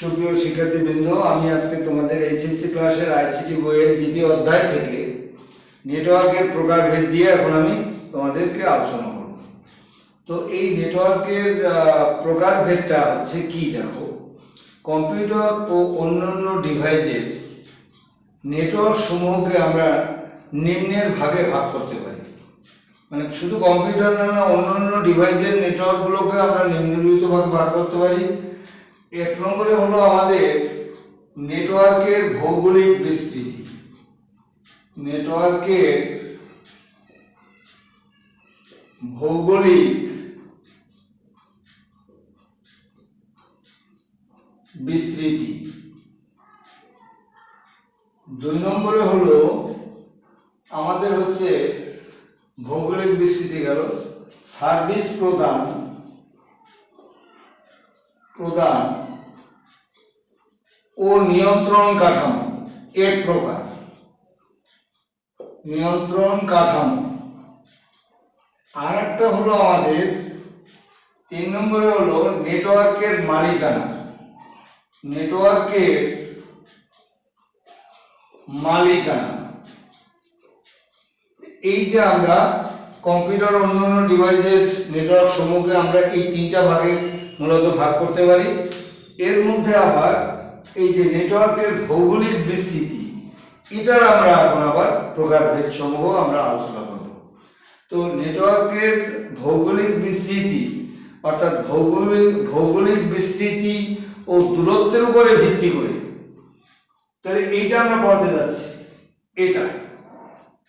সুপ্রিয় শিক্ষার্থীবৃন্দ, আমি আজকে তোমাদের এইচএসসি ক্লাসের আইসিটি বইয়ের দ্বিতীয় অধ্যায় থেকে নেটওয়ার্কের প্রকারভেদ দিয়ে এখন আমি তোমাদেরকে আলোচনা করব। তো এই নেটওয়ার্কের প্রকারভেদটা হচ্ছে কি দেখো? কম্পিউটার ও অন্যান্য ডিভাইসের নেটওয়ার্ক সমূহকে আমরা নিম্নের ভাগে ভাগ করতে পারি। মানে শুধু কম্পিউটার না না, অন্যান্য ডিভাইসের নেটওয়ার্কগুলোকে আমরা নিম্নলিখিত ভাগে ভাগ করতে পারি। এক নম্বরে হলো আমাদের নেটওয়ার্কের ভৌগোলিক বিস্তৃতি। নেটওয়ার্কের ভৌগোলিক বিস্তৃতি। দুই নম্বরে হলো আমাদের হচ্ছে ভৌগোলিক বিস্তৃতি গেল, সার্ভিস প্রদান প্রদান। ও নিয়ন্ত্রণ কাঠামো, এক প্রকার। নিয়ন্ত্রণ কাঠামো। আর একটা হলো আমাদের, তিন নম্বরে হলো নেটওয়ার্কের মালিকানা। নেটওয়ার্কের মালিকানা। এই যে আমরা কম্পিউটার অন্যান্য ডিভাইসের নেটওয়ার্ক সমূহকে আমরা এই তিনটা ভাগে মূলত ভাগ করতে পারি। এর মধ্যে আবার এই যে নেটওয়ার্কের ভৌগোলিক বিস্তৃতি, এটার আমরা এখন আবার প্রকারভেদ সমূহ আমরা আলোচনা করব। তো নেটওয়ার্কের ভৌগোলিক বিস্তৃতি, অর্থাৎ ভৌগোলিক ভৌগোলিক বিস্তৃতি ও দূরত্বের উপরে ভিত্তি করে, তাহলে এইটা আমরা পড়াতে যাচ্ছি। এটা,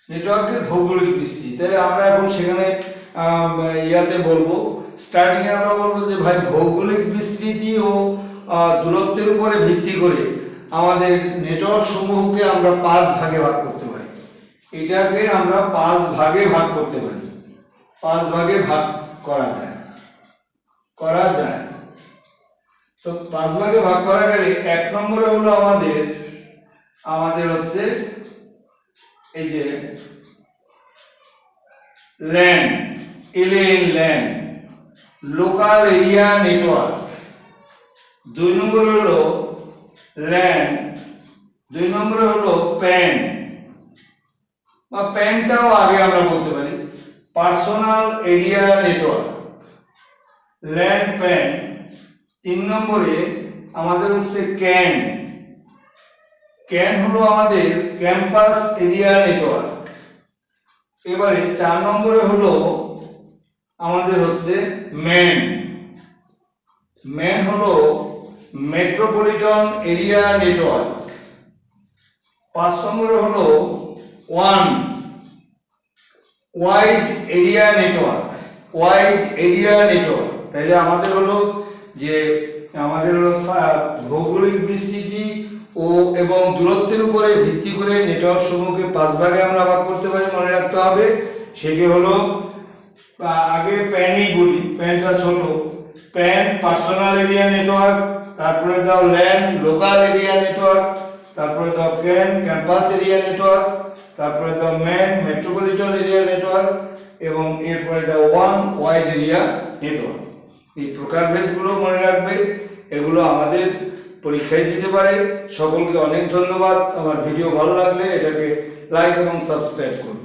নেটওয়ার্কের ভৌগোলিক বিস্তৃতি। তাহলে আমরা এখন সেখানে ইয়াতে বলব স্টার্টিং এ আমরা বলব যে ভাই, ভৌগোলিক বিস্তৃতি ও দূরত্বের উপরে ভিত্তি করে আমাদের নেটওয়ার্ক সমূহকে আমরা পাঁচ ভাগে ভাগ করতে পারি। এটাকে আমরা পাঁচ ভাগে ভাগ করতে পারি। পাঁচ ভাগে ভাগ করা যায়। করা যায়। তো পাঁচ ভাগে ভাগ করা গেলে এক নম্বরে হলো আমাদের আমাদের হচ্ছে এই যে LAN LAN LAN local area network. দুই নম্বর হলো ল্যান্ড দুই নম্বরে হলো প্যান। বা প্যানটাও আগে আমরা বলতে পারি, personal area network. LAN PAN, তিন নম্বরে আমাদের হচ্ছে ক্যান। ক্যান হলো আমাদের ক্যাম্পাস এরিয়া নেটওয়ার্ক। এবারে চার নম্বরে হলো আমাদের হচ্ছে ম্যান। ম্যান হলো মেট্রোপলিটন এরিয়া নেটওয়ার্ক পাঁচ নম্বরে হলো one, wide area network, wide area network. তাহলে আমাদের হলো যে, আমাদের হলো ভৌগোলিক বিস্তৃতি ও এবং দূরত্বের উপরে ভিত্তি করে নেটওয়ার্ক সমূহকে পাঁচ ভাগে আমরা ভাগ করতে পারি, মনে রাখতে হবে। সেটি হলো আগে প্যানই বলি, প্যানটা ছোট। প্যান পার্সোনাল এরিয়া নেটওয়ার্ক তারপরে দাও ল্যান্ড লোকাল এরিয়া নেটওয়ার্ক তারপরে দাও ক্যান ক্যাম্পাস এরিয়া নেটওয়ার্ক তারপরে দাও ম্যান মেট্রোপলিটন এরিয়া নেটওয়ার্ক এবং এরপরে দাও ওয়ান ওয়াইড এরিয়া নেটওয়ার্ক এই প্রকারভেদগুলো মনে রাখবে, এগুলো আমাদের পরীক্ষায় দিতে পারে। সকলকে অনেক ধন্যবাদ। আমার ভিডিও ভালো লাগলে এটাকে লাইক এবং সাবস্ক্রাইব করুন